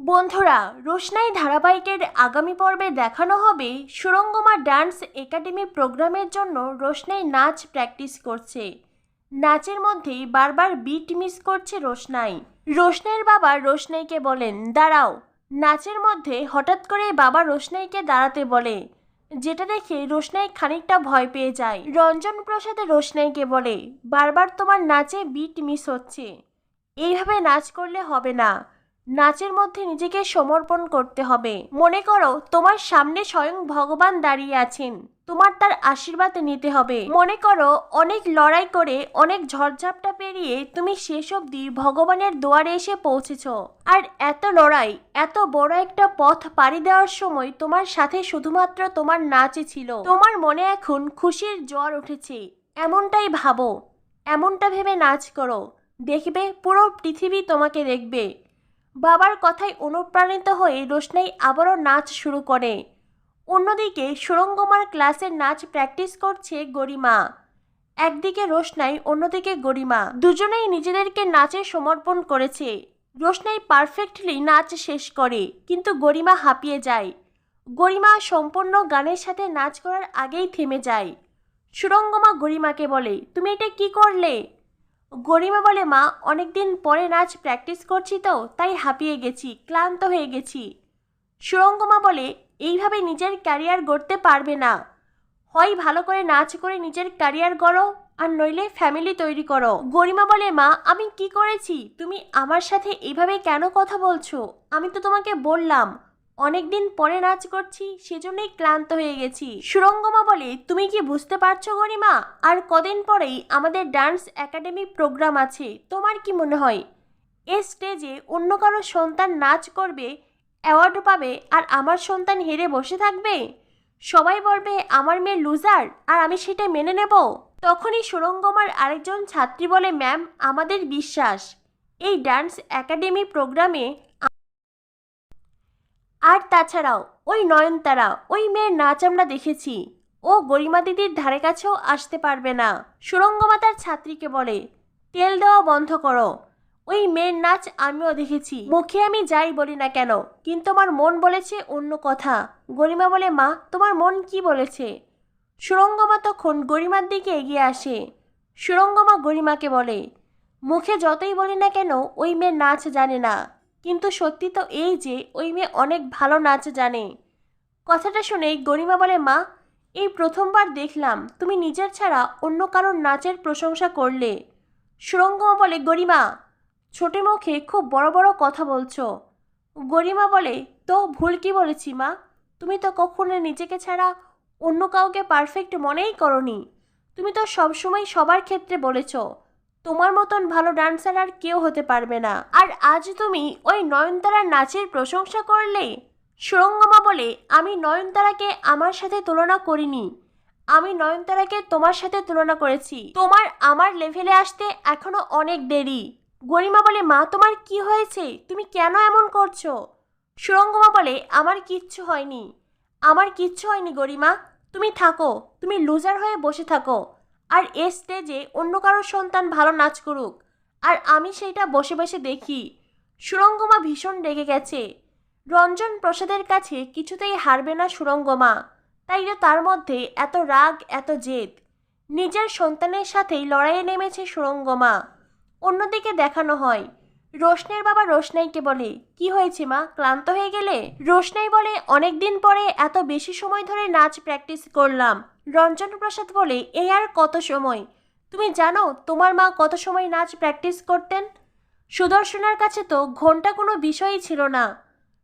বন্ধুরা, রোশনাই ধারাবাহিকের আগামী পর্বে দেখানো হবে সুরঙ্গমা ডান্স একাডেমি প্রোগ্রামের জন্য রোশনাই নাচ প্র্যাকটিস করছে। নাচের মধ্যেই বারবার বিট মিস করছে রোশনাই। রোশনাইয়ের বাবা রোশনাইকে বলেন, দাঁড়াও। নাচের মধ্যে হঠাৎ করে বাবা রোশনাইকে দাঁড়াতে বলে, যেটা দেখে রোশনাই খানিকটা ভয় পেয়ে যায়। রঞ্জন প্রসাদে রোশনাইকে বলে, বারবার তোমার নাচে বিট মিস হচ্ছে। এইভাবে নাচ করলে হবে না। নাচের মধ্যে নিজেকে সমর্পণ করতে হবে। মনে করো, তোমার সামনে স্বয়ং ভগবান দাঁড়িয়ে আছেন। তোমার তার আশীর্বাদ নিতে হবে। মনে করো, অনেক লড়াই করে অনেক ঝড়ঝাপটা পেরিয়ে তুমি শেষ অবধি ভগবানের দুয়ারে এসে পৌঁছেছ। আর এত লড়াই, এত বড় একটা পথ পাড়ি দেওয়ার সময় তোমার সাথে শুধুমাত্র তোমার নাচই ছিল। তোমার মনে এখন খুশির জ্বর উঠেছে। এমনটাই ভাবো। এমনটা ভেবে নাচ করো। দেখবে পুরো পৃথিবী তোমাকে দেখবে। বাবার কথায় অনুপ্রাণিত হয়ে রোশনাই আবারও নাচ শুরু করে। অন্যদিকে সুরঙ্গমার ক্লাসের নাচ প্র্যাকটিস করছে গরিমা। একদিকে রোশনাই, অন্যদিকে গরিমা। দুজনেই নিজেদেরকে নাচে সমর্পণ করেছে। রোশনাই পারফেক্টলি নাচ শেষ করে, কিন্তু গরিমা হাঁপিয়ে যায়। গরিমা সম্পূর্ণ গানের সাথে নাচ করার আগেই থেমে যায়। সুরঙ্গমা গরিমাকে বলে, তুমি এটা কি করলে? গরিমা বলে, মা, অনেকদিন পরে নাচ প্র্যাকটিস করছি তো, তাই হাঁপিয়ে গেছি, ক্লান্ত হয়ে গেছি। সুরঙ্গমা বলে, এইভাবে নিজের ক্যারিয়ার গড়তে পারবে না। হয় ভালো করে নাচ করে নিজের ক্যারিয়ার গড়ো, আর নইলে ফ্যামিলি তৈরি করো। গরিমা বলে, মা, আমি কি করেছি? তুমি আমার সাথে এইভাবে কেন কথা বলছো? আমি তো তোমাকে বললাম। অনেকদিন পরে নাচ করছি, সেজন্যই ক্লান্ত হয়ে গেছি। সুরঙ্গমা বলে, তুমি কি বুঝতে পারছ গরিমা? আর কদিন পরেই আমাদের ডান্স একাডেমি প্রোগ্রাম আছে, তোমার কি মনে হয়? এ স্টেজে অন্য কারও সন্তান নাচ করবে, অ্যাওয়ার্ড পাবে, আর আমার সন্তান হেরে বসে থাকবে? সবাই বলবে, আমার মেয়ে লুজার, আর আমি সেটা মেনে নেব। তখনই সুরঙ্গমার আরেকজন ছাত্রী বলে, ম্যাম, আমাদের বিশ্বাস। এই ডান্স একাডেমি প্রোগ্রামে আর তাছাড়াও, ওই নয়নতারা ওই মেয়ের নাচ আমরা দেখেছি। ও গরিমা দিদির ধারে কাছেও আসতে পারবে না। সুরঙ্গমা তার ছাত্রীকে বলে, তেল দেওয়া বন্ধ করো। ওই মেয়ের নাচ আমিও দেখেছি। মুখে আমি যাই বলি না কেন, কিন্তু আমার মন বলেছে অন্য কথা। গরিমা বলে, মা, তোমার মন কি বলেছে? সুরঙ্গমা তখন গরিমার দিকে এগিয়ে আসে। সুরঙ্গমা গরিমাকে বলে, মুখে যতই বলি না কেন, ওই মেয়ের নাচ জানে না। কিন্তু সত্যি তো এই যে ওই মেয়ে অনেক ভালো নাচ জানে। কথাটা শুনেই গরিমা বলে, মা, এই প্রথমবার দেখলাম, তুমি নিজের ছাড়া অন্য কারোর নাচের প্রশংসা করলে। সুরঙ্গমা বলে, গরিমা, ছোটে মুখে খুব বড় বড় কথা বলছো। গরিমা বলে, তো ভুল কি বলেছি, মা? তুমি তো কখনো নিজেকে ছাড়া অন্য কাউকে পারফেক্ট মনেই করনি। তুমি তো সবসময় সবার ক্ষেত্রে বলেছ। তোমার মতন ভালো ডান্সার আর কেউ হতে পারবে না। আর আজ তুমি ওই নয়নতারার নাচের প্রশংসা করলে? সুরঙ্গমা বলে, আমি নয়নতারাকে আমার সাথে তুলনা করিনি। আমি নয়নতারাকে তোমার সাথে তুলনা করেছি। তোমার আমার লেভেলে আসতে এখনও অনেক দেরি। গরিমা বলে, মা, তোমার কি হয়েছে? তুমি কেন এমন করছ? সুরঙ্গমা বলে, আমার কিচ্ছু হয়নি। আমার কিচ্ছু হয়নি গরিমা। তুমি থাকো। তুমি লুজার হয়ে বসে থাকো। আর এ স্টেজে অন্য কারোর সন্তান ভালো নাচ করুক। আর আমি সেইটা বসে বসে দেখি। সুরঙ্গমা ভীষণ রেগে গেছে। রঞ্জন প্রসাদের কাছে কিছুতেই হারবে না সুরঙ্গমা। তাই তার মধ্যে এত রাগ, এত জেদ। নিজের সন্তানের সাথেই লড়াইয়ে নেমেছে সুরঙ্গমা। অন্যদিকে দেখানো হয় রোশনের বাবা রোশনাইকে বলে, কি হয়েছে মা? ক্লান্ত হয়ে গেলে? রোশনাই বলে অনেকদিন পরে এত বেশি সময় ধরে নাচ প্র্যাকটিস করলাম। রঞ্জন প্রসাদ বলে এই আর কত সময়? তুমি জানো তোমার মা কত সময় নাচ প্র্যাকটিস করতেন? সুদর্শনার কাছে তো ঘণ্টা কোনো বিষয়ই ছিল না।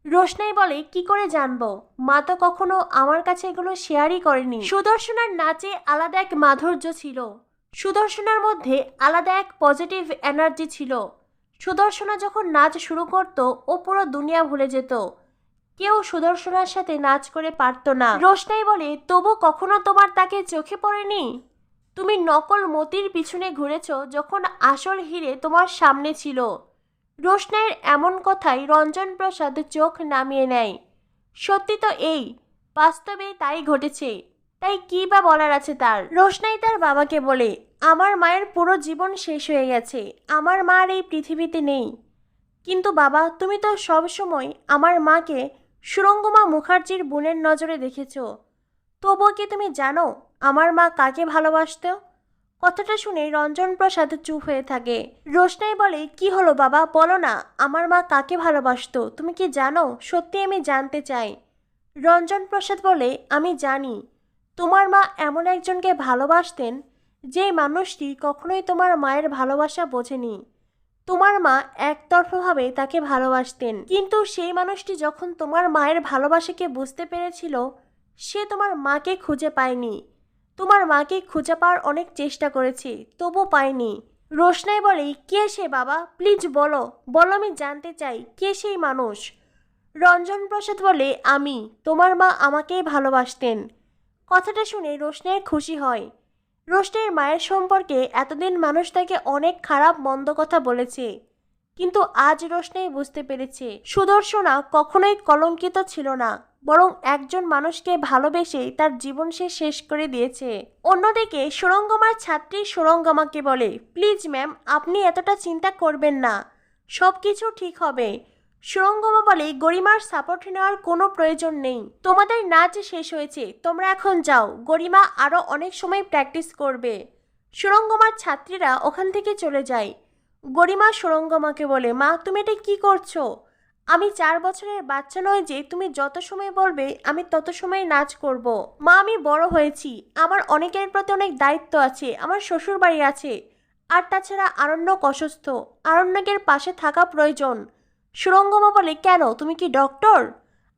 রোশনাই বলে, কি করে জানব? মা তো কখনো আমার কাছে এগুলো শেয়ারই করেনি। সুদর্শনার নাচে আলাদা এক মাধুর্য ছিল। সুদর্শনার মধ্যে আলাদা এক পজিটিভ এনার্জি ছিল। সুদর্শনা যখন নাচ শুরু করত ও পুরো দুনিয়া ভুলে যেত। কেউ সুদর্শনার সাথে নাচ করে পারতো না। রোশনাই বলে, তবু কখনো তোমার তাকে চোখে পড়েনি? তুমি নকল মতির পিছনে ঘুরেছ যখন আসল হিরে তোমার সামনে ছিল। রোশনাইয়ের এমন কথাই রঞ্জন প্রসাদ চোখ নামিয়ে নেয়। সত্যি তো এই, বাস্তবে তাই ঘটেছে। তাই কি বা বলার আছে তার? রোশনাই তার বাবাকে বলে, আমার মায়ের পুরো জীবন শেষ হয়ে গেছে, আমার মা এই পৃথিবীতে নেই। কিন্তু বাবা, তুমি তো সবসময় আমার মাকে সুরঙ্গমা মুখার্জির বোনের নজরে দেখেছ। তবুও কি তুমি জানো আমার মা কাকে ভালোবাসতো? কথাটা শুনে রঞ্জন প্রসাদ চুপ হয়ে থাকে। রোশনাই বলে, কি হলো বাবা? বলো না, আমার মা কাকে ভালোবাসতো? তুমি কি জানো? সত্যি আমি জানতে চাই। রঞ্জন প্রসাদ বলে, আমি জানি তোমার মা এমন একজনকে ভালোবাসতেন যে মানুষটি কখনোই তোমার মায়ের ভালোবাসা বোঝেনি। তোমার মা একতরফাভাবে তাকে ভালোবাসতেন। কিন্তু সেই মানুষটি যখন তোমার মায়ের ভালোবাসাকে বুঝতে পেরেছিল, সে তোমার মাকে খুঁজে পায়নি। তোমার মাকে খুঁজে পাওয়ার অনেক চেষ্টা করেছে, তবু পায়নি। রোশনাই বলে, কে সে বাবা? প্লিজ বলো। বলো আমি জানতে চাই, কে সেই মানুষ? রঞ্জন প্রসাদ বলে, আমি। তোমার মা আমাকেই ভালোবাসতেন। কথাটা শুনে রোশনাইয়ের খুশি হয়। রোশনের মায়ের সম্পর্কে এতদিন মানুষ তাকে অনেক খারাপ, মন্দ কথা বলেছে। কিন্তু আজ রোশনাই বুঝতে পেরেছে, সুদর্শনা কখনোই কলঙ্কিত ছিল না, বরং একজন মানুষকে ভালোবেসে তার জীবন সে শেষ করে দিয়েছে। অন্যদিকে সুরঙ্গমার ছাত্রী সুরঙ্গমাকে বলে, প্লিজ ম্যাম, আপনি এতটা চিন্তা করবেন না। সব কিছু ঠিক হবে। সুরঙ্গমা বলে গরিমার সাপোর্ট নেওয়ার কোনো প্রয়োজন নেই। তোমাদের নাচ শেষ হয়েছে, তোমরা এখন যাও। গরিমা আরও অনেক সময় প্র্যাকটিস করবে। সুরঙ্গমার ছাত্রীরা ওখান থেকে চলে যায়। গরিমা সুরঙ্গমাকে বলে, মা, তুমি এটা কি করছ? আমি চার বছরের বাচ্চা নয় যে, তুমি যত সময় বলবে, আমি তত সময় নাচ করব। মা, আমি বড় হয়েছি। আমার অনেকের প্রতি অনেক দায়িত্ব আছে। আমার শ্বশুর বাড়ি আছে। আর তাছাড়া আরণ্যক অসুস্থ। আরণ্যকের পাশে থাকা প্রয়োজন। সুরঙ্গমা বলে কেন? তুমি কি ডক্টর?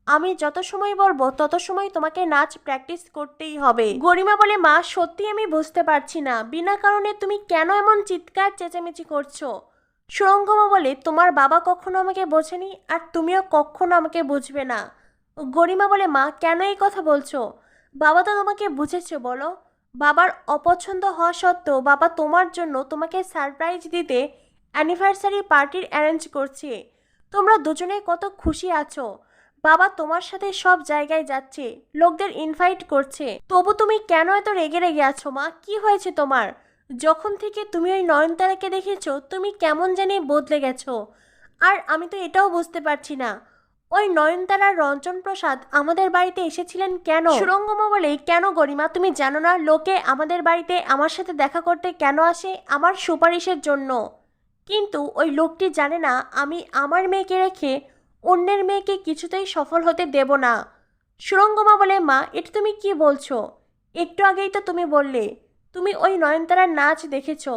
আমি যত সময় বলব, তত সময় তোমাকে নাচ প্র্যাকটিস করতেই হবে। গরিমা বলে, মা, সত্যি আমি বুঝতে পারছি না। বিনা কারণে তুমি কেন এমন চিৎকার, চেঁচামেচি করছ? সুরঙ্গমা বলে, তোমার বাবা কখনো আমাকে বোঝেনি আর তুমিও কখনো আমাকে বুঝবে না। গরিমা বলে, মা, কেন এই কথা বলছো? বাবা তো তোমাকে বুঝেছে, বলো। বাবার অপছন্দ হওয়া সত্ত্বেও বাবা তোমার জন্য তোমাকে সারপ্রাইজ দিতে অ্যানিভার্সারি পার্টির অ্যারেঞ্জ করছে। তোমরা দুজনে কত খুশি আছো। বাবা তোমার সাথে সব জায়গায় যাচ্ছে, লোকদের ইনভাইট করছে। তবু তুমি কেন এত রেগে রেগে আছো মা? কি হয়েছে তোমার? যখন থেকে তুমি ওই নয়নতারাকে দেখেছ, তুমি কেমন জানি বদলে গেছো। আর আমি তো এটাও বুঝতে পারছি না, ওই নয়নতারার রঞ্জন প্রসাদ আমাদের বাড়িতে এসেছিলেন কেন? সুরঙ্গমা বলে, কেন গরিমা? তুমি জানো না, লোকে আমাদের বাড়িতে আমার সাথে দেখা করতে কেন আসে? আমার সুপারিশের জন্য। কিন্তু ওই লোকটি জানে না আমি আমার মেয়েকে রেখে অন্যের মেয়েকে কিছুতেই সফল হতে দেব না। সুরঙ্গমা বলে, মা, এটা তুমি কি বলছো? একটু আগেই তো তুমি বললে, তুমি ওই নয়নতারার নাচ দেখেছ।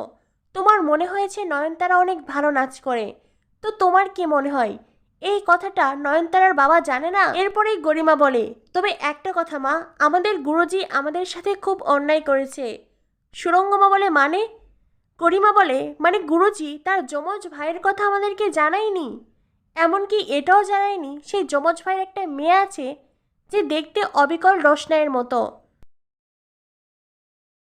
তোমার মনে হয়েছে নয়নতারা অনেক ভালো নাচ করে। তো তোমার কি মনে হয়? এই কথাটা নয়নতারার বাবা জানে না? এরপরেই গরিমা বলে, তবে একটা কথা, মা, আমাদের গুরুজি আমাদের সাথে খুব অন্যায় করেছে। সুরঙ্গমা বলে মানে? গরিমা বলে মানে গুরুজি, তার যমজ ভাইয়ের কথা আমাদেরকে জানায়নি? এমনকি এটাও জানায়নি, সেই যমজ ভাইয়ের একটা মেয়ে আছে, যে দেখতে অবিকল রসনায়ের মতো।